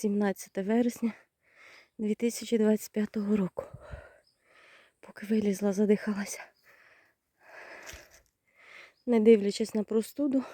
17 вересня 2025 року. Поки вилізла, задихалася. Не дивлячись на простуду,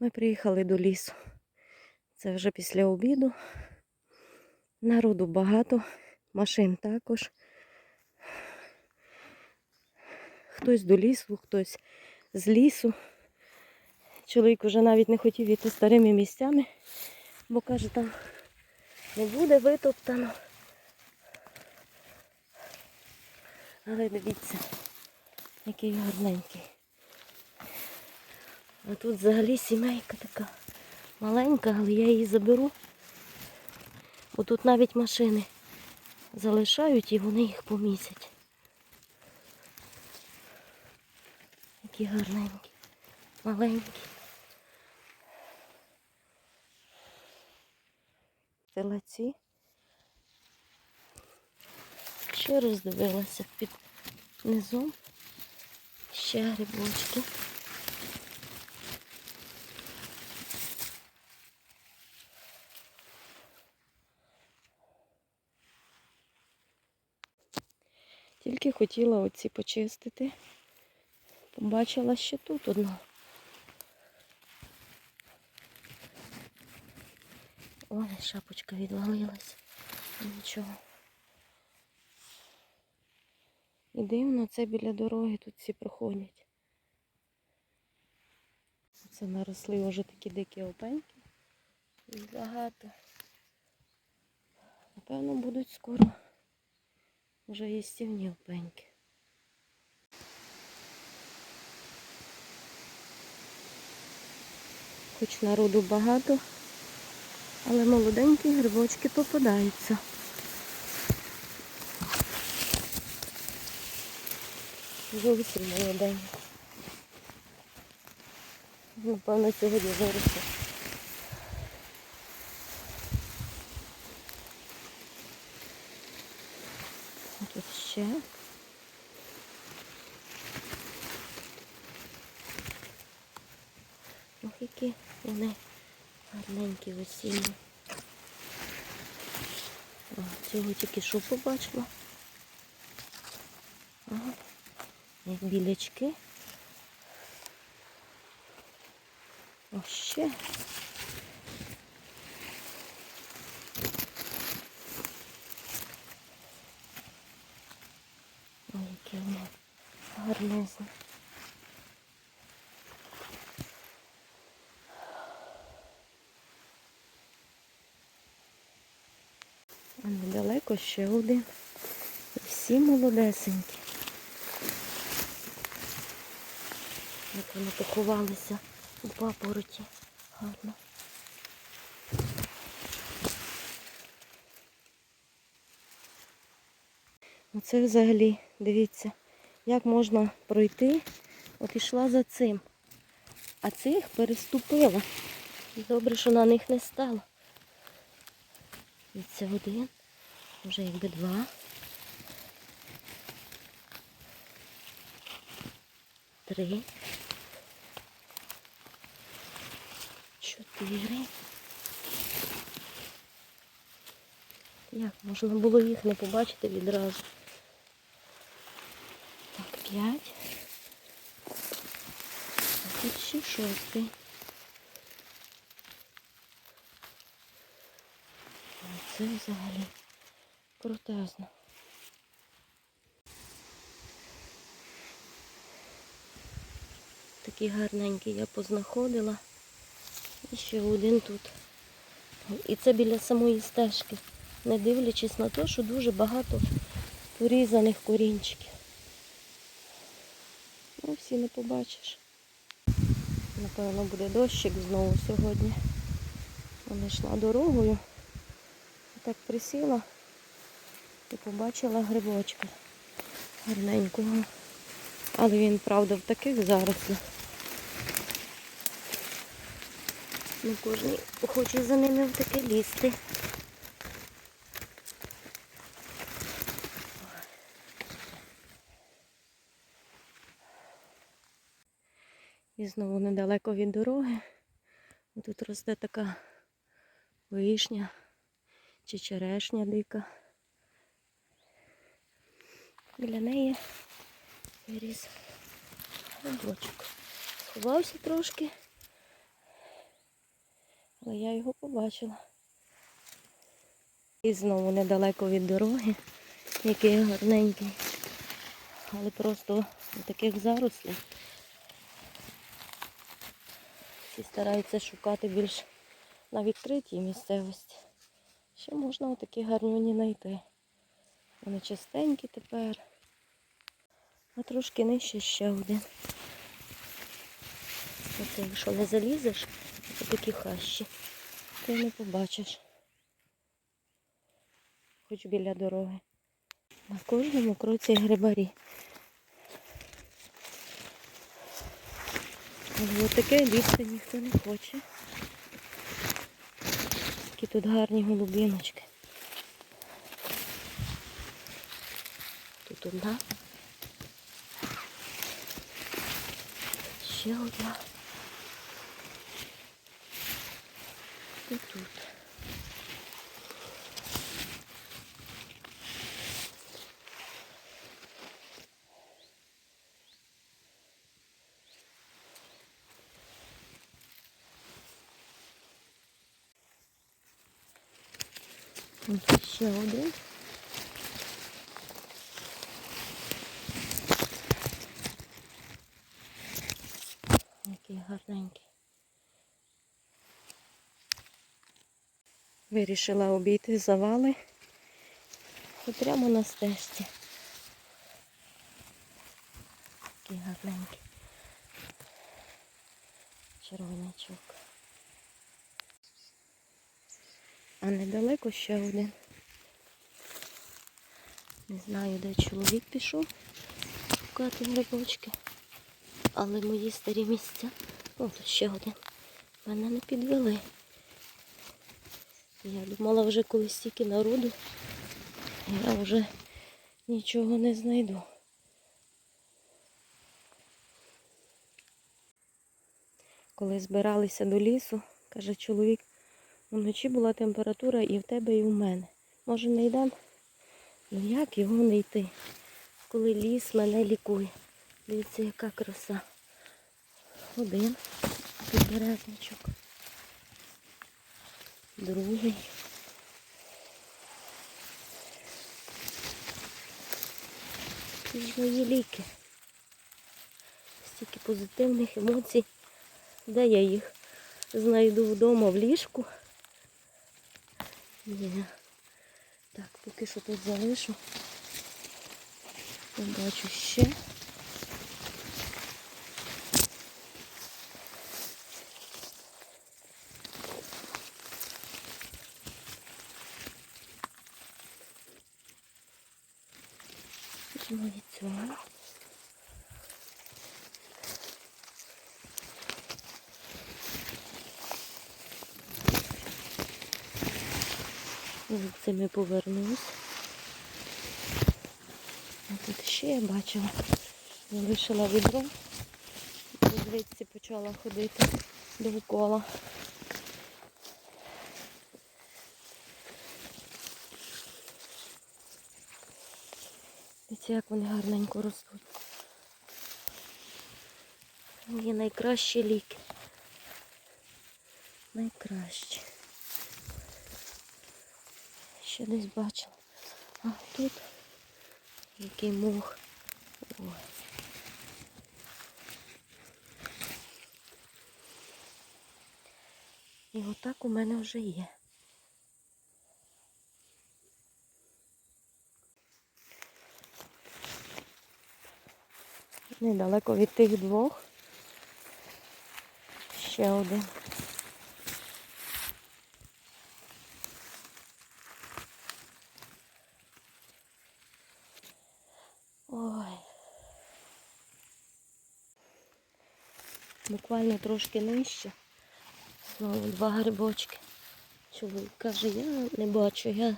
ми приїхали до лісу. Це вже після обіду. Народу багато, машин також. Хтось до лісу, хтось з лісу. Чоловік вже навіть не хотів йти старими місцями, бо каже, там не буде витоптано. Але дивіться, який гарненький. А тут взагалі сімейка така маленька, але я її заберу. Бо тут навіть машини залишають і вони їх помісять. Які гарненькі, маленькі. Телеці. Ще роздивилася під низом. Ще грибочки. Тільки хотіла оці почистити. Побачила ще тут одну. Ой, шапочка відвалилась. Нічого. І дивно, це біля дороги тут всі проходять. Це наросли вже такі дикі опеньки. І багато. Напевно, будуть скоро вже їстівні опеньки. Хоч народу багато, але молоденькі грибочки попадаються. Зовсім молоденькі. Напевно, сьогодні. А Тут ще. Ох, які вони гарненькі весінні. О, цього тільки що побачила. Ага. Як білячки. О, ще. Ой, які вони гарнезні. А недалеко ще один. Всі молодесенькі. Як вони поховалися у папороті. Гарно. Оце взагалі, дивіться, як можна пройти. От ішла за цим. А цих переступила. Добре, що на них не стало. І це один, вже якби два. Три. Чотири. Як можна було їх не побачити відразу? Так, п'ять. А тут ще шостий. Це взагалі крутезно. Такі гарненькі я познаходила. І ще один тут. І це біля самої стежки, не дивлячись на те, що дуже багато порізаних корінчиків. Ну, всі не побачиш. Напевно, буде дощик знову сьогодні. Вона йшла дорогою. Так присіла і побачила грибочка гарненького. Але він, правда, в таких зарослях. Не кожен хоче за ними в таке лізти. І знову недалеко від дороги. Тут росте така вишня чи черешня дика. Біля неї виріс грибочок. Сховався трошки, але я його побачила. І знову недалеко від дороги, який гарненький, але просто у таких зарослях. Всі стараються шукати більш на відкритій місцевості. Ще можна отакі гарнюні знайти. Вони чистенькі тепер. А трошки нижче ще один. Оце, якщо не залізеш, то такі хащі, ти не побачиш. Хоч біля дороги. На кожному кроці грибарі. Але таке лізти ніхто не хоче. Такі тут гарні голубіночки. Тут одна. Ще одна. І тут. Ось ще один. Який гарненький. Вирішила обійти завали і прямо на стежці. Такий гарненький. Червонячок. А недалеко ще один. Не знаю, де чоловік пішов шукати грибочки. Але мої старі місця. О, тут ще один. Мене не підвели. Я думала вже колись стільки народу. Я вже нічого не знайду. Коли збиралися до лісу, каже чоловік, Вночі була температура і в тебе, і в мене. Може не йдемо? Ну як його не йти? Коли ліс мене лікує. Дивіться, яка краса. Один підберезничок. Другий. Це ж мої ліки. Стільки позитивних емоцій. Де я їх знайду вдома в ліжку? Ні. Так, поки що тут залишу. Побачу ще. Візьму від цього. Від цими повернусь. А тут ще я бачила. Залишила відро. Звідси почала ходити довкола. Дивіться, як вони гарненько ростуть. Є найкращі ліки. Найкращі. Ще десь бачила. А тут який мох. Ой. І отак у мене вже є. Недалеко від тих двох. Ще один. Ой. Буквально трошки нижче. Знову два грибочки. Чоловік каже, я не бачу, я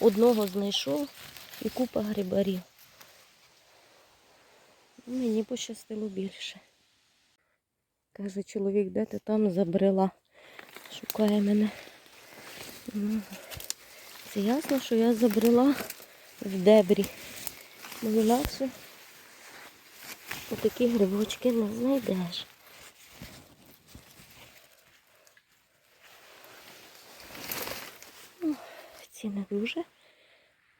одного знайшов і купа грибарів. Мені пощастило більше. Каже, чоловік, де ти там забрела? Шукає мене. Ну, Це ясно, що я забрела в дебрі. Бо інакше отакі грибочки не знайдеш. Ну, Ці не дуже.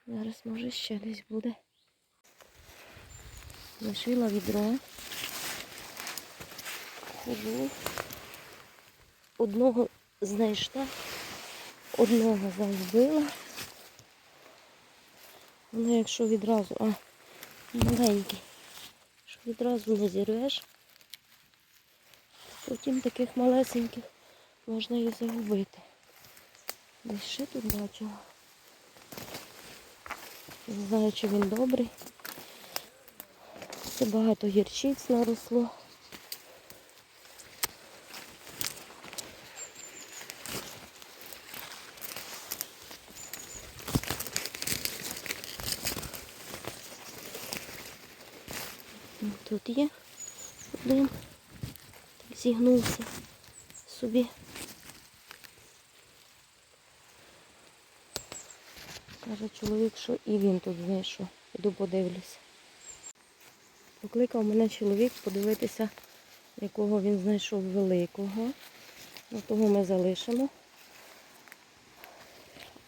Зараз може ще десь буде. Лишила відро. Хожу. Одного знайшла, одного загубила. Ну, якщо відразу, а маленький, що відразу не зірвеш, потім таких малесеньких можна і загубити. Десь ще тут бачила. Не знаю, чи він добрий. Це багато гірчиць наросло. Тут є один. Так зігнувся собі. Каже чоловік, що і він тут знайшов. Іду подивлюся. Покликав мене чоловік подивитися, якого він знайшов великого. Ну, того ми залишимо.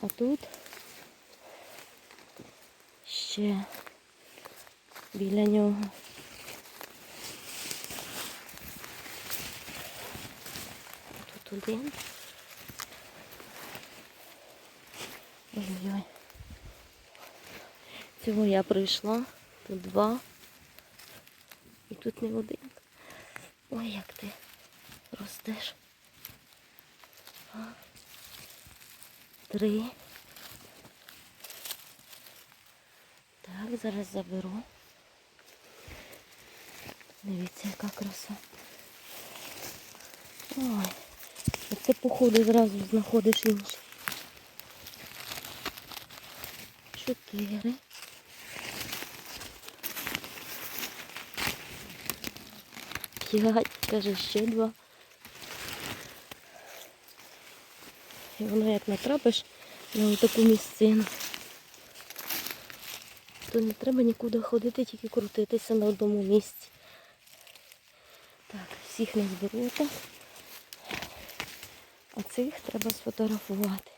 А тут ще біля нього. Тут один. Ой-ой. Цього я прийшла. Тут два. І тут не один. Ой, як ти ростеш. Три. Так, зараз заберу. Дивіться, яка краса. Ой, це походу зразу знаходиш інший. Чотири. П'ять, каже, ще два. І воно як натрапиш на таку місцину, то не треба нікуди ходити, тільки крутитися на одному місці. Так, всіх не зберу так. А цих треба сфотографувати.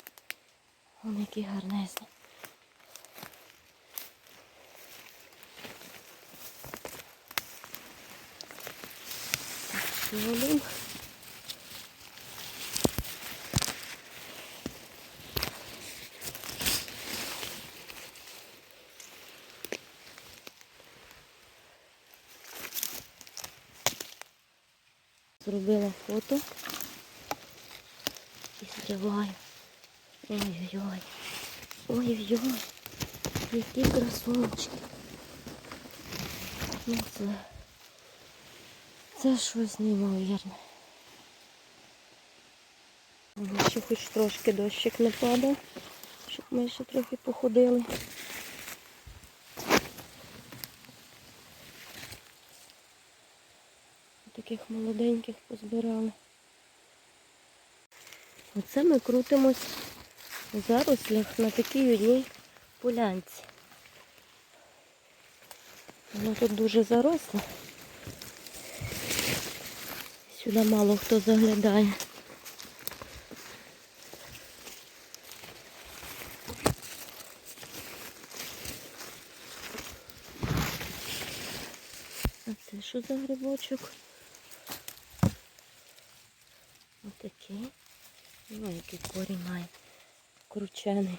Вони які гарнезні. Так. Зробила фото і зриваю. Ой-ой-ой. Ой-ой-ой. Які красунчики. Ну це. Це щось неймовірне. Ще хоч трошки дощик не падав, щоб ми ще трохи походили. Таких молоденьких позбирали. Оце ми крутимось у зарослях на такій одній полянці. Воно тут дуже заросло. Сюди мало хто заглядає. А це що за грибочок? Отакий. Ну, який корінь має. Кручений.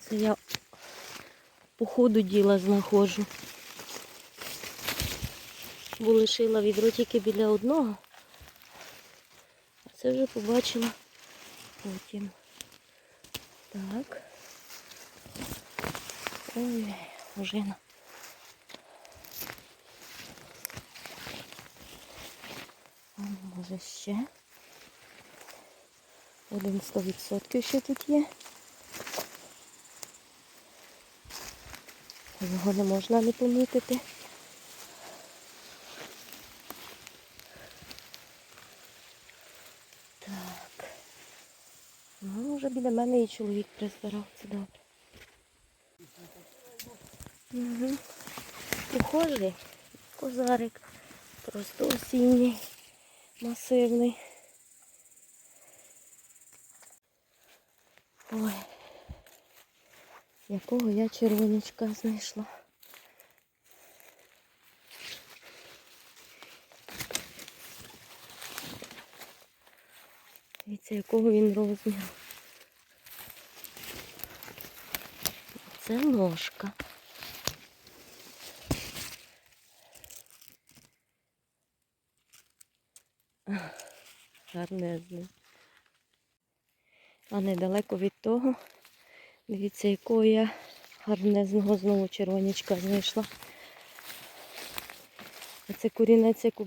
Це я по ходу діла знаходжу. Бо лишила відро тільки біля одного. А це вже побачила потім. Так. Ой, ожина. Може ще. Один 100% ще тут є. Його не можна не помітити. Так. Біля мене і чоловік призбирав, це добре. Угу. Ухожий козарик, просто осінній, масивний. Ой, якого я червонячка знайшла. Дивіться, якого він розміру. Це ножка. Гарнезний. А недалеко від того, дивіться, якого я гарнезного знову червонячка знайшла. А це корінець як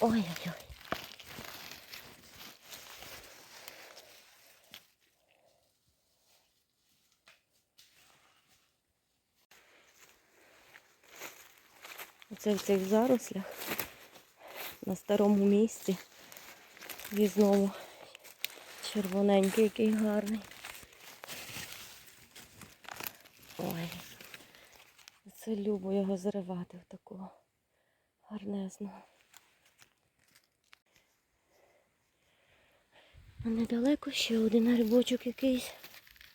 Ой-ой-ой. Оце в цих зарослях на старому місці. І знову червоненький, який гарний. Ой, це любо його заривати в такого гарнезного. А недалеко ще один грибочок якийсь.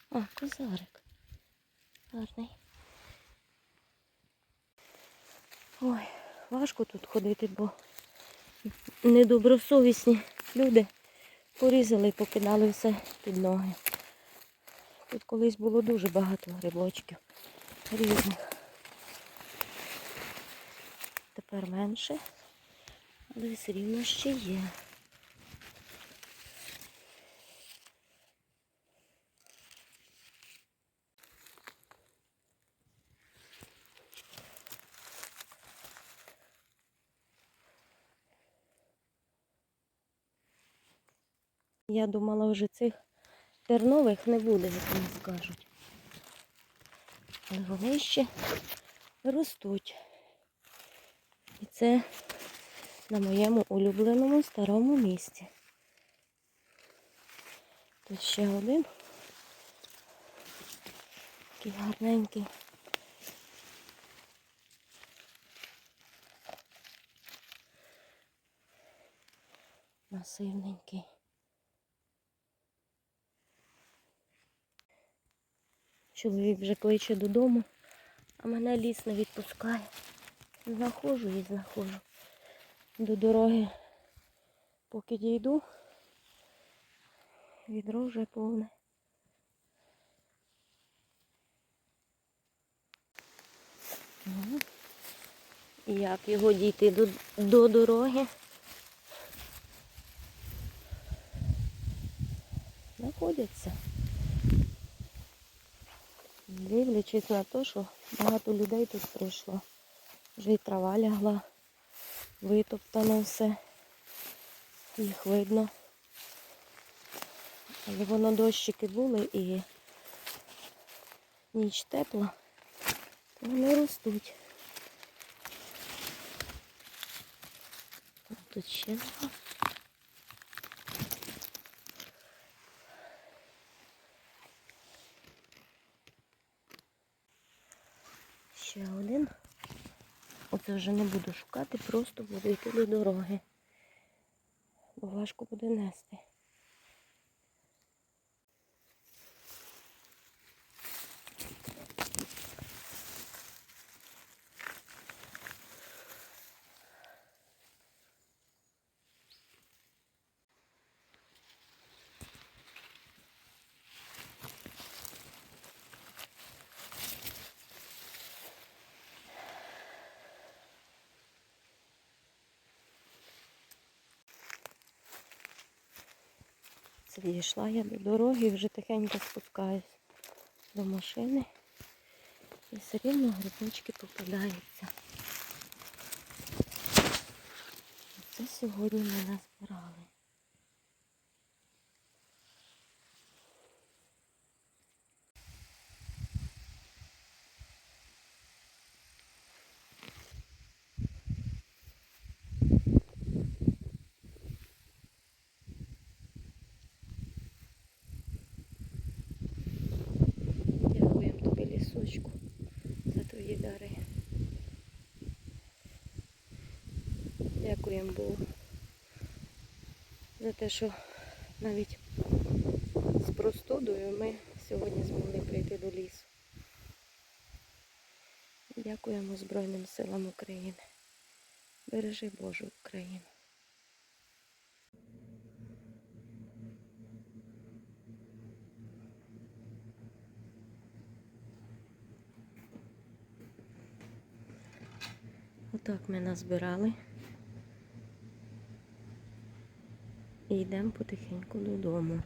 А, козарик. Гарний. Ой, важко тут ходити, бо недобросовісні люди порізали і покидали все під ноги. Тут колись було дуже багато грибочків різних. Тепер менше, але все рівно ще є. Я думала, вже цих тернових не буде, як вони скажуть. Але вони ще ростуть. І це на моєму улюбленому старому місці. Тут ще один. Такий гарненький. Масивненький. Чоловік вже кличе додому, а мене ліс не відпускає. Знаходжу і знаходжу. До дороги, поки дійду, відро вже повне. Ну, Як його дійти до, до дороги? Знаходяться. Дивлячись на те, що багато людей тут прийшло. Вже й трава лягла, витоптано все. Їх видно. Але воно дощики були і ніч тепла, то вони ростуть. Тут ще два. Ще один. Оце вже не буду шукати, просто буду йти до дороги. Бо важко буде нести. Це дійшла я до дороги вже тихенько спускаюсь до машини. І все рівно грибочки попадаються. Це сьогодні ми назбирали. Дякуємо Богу за те, що навіть з простудою ми сьогодні змогли прийти до лісу. Дякуємо Збройним силам України. Бережи Божу Україну. Отак ми назбирали. І йдемо потихеньку додому.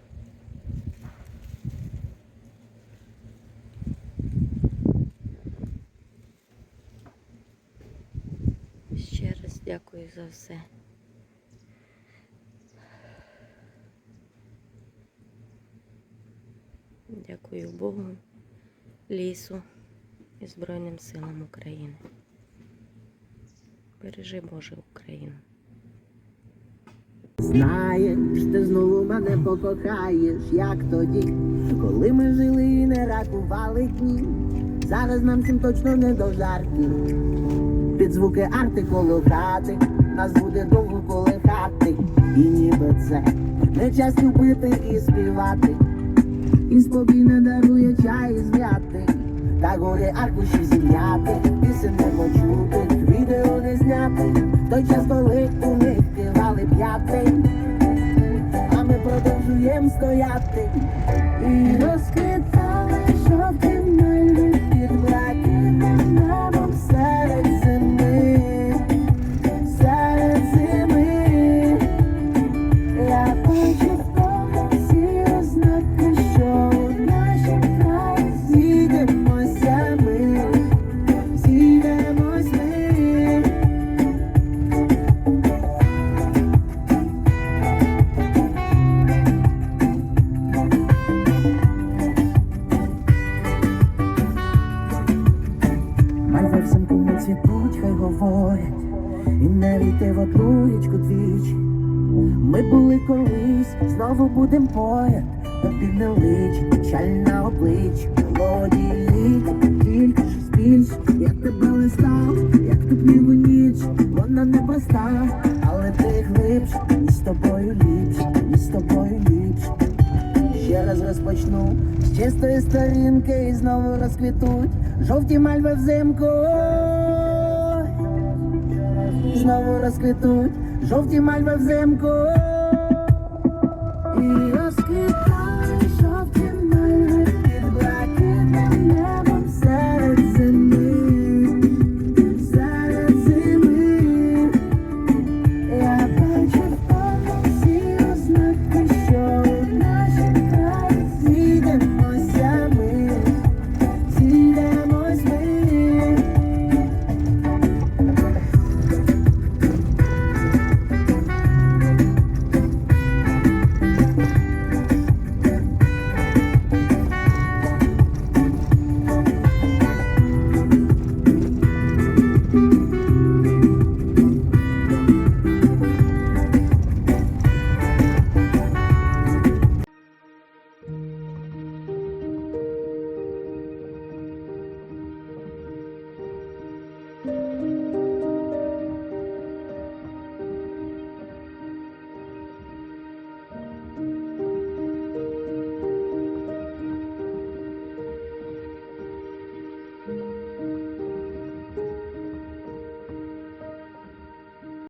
Ще раз дякую за все. Дякую Богу, лісу і Збройним силам України. Бережи Боже Україну. Знаєш, ти знову мене покохаєш, як тоді, коли ми жили і не рахували дні. Зараз нам всім точно не до жартів. Під звуки арти коло хати, нас буде довго колихати. І ніби це не час любити і співати. І спокійно дарує чай і зв'яти. Та горі аркуші зім'яти, пісень не почути, відео не зняти. Той час, коли у них п'ятий, а ми продовжуємо стояти. І розквітали проста, але ти глибше, і з тобою ліпше, і з тобою ліпше. Ще раз розпочну з чистої сторінки і знову розквітуть жовті мальви взимку. Знову розквітуть жовті мальви взимку. І розквітуть